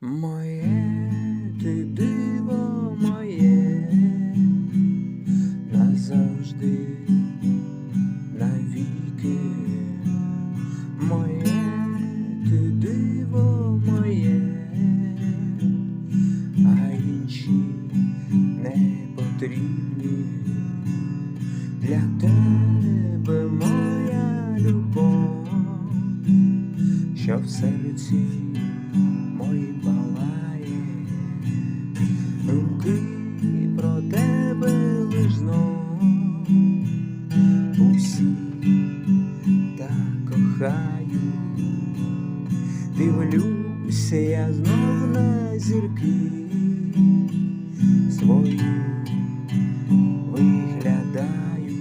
Моє ти диво моє. Назавжди, навіки, моє ти диво моє, а інші не потрібні. Для тебе моя любов, що в серці моїм палає, думки про тебе лиш знов. Усі так кохаю, дивлюся я знов на зірки свою виглядаю,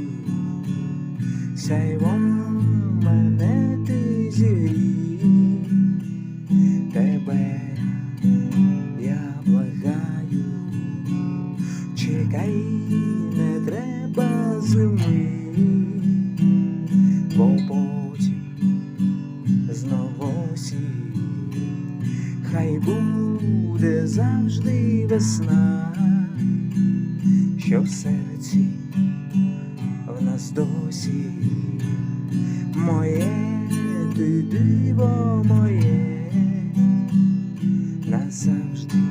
сяйвом мене ти зігрій, чекай, не треба зими, бо потім знову осінь, хай буде завжди весна, що в серці в нас досі. Моє ти диво моє назавжди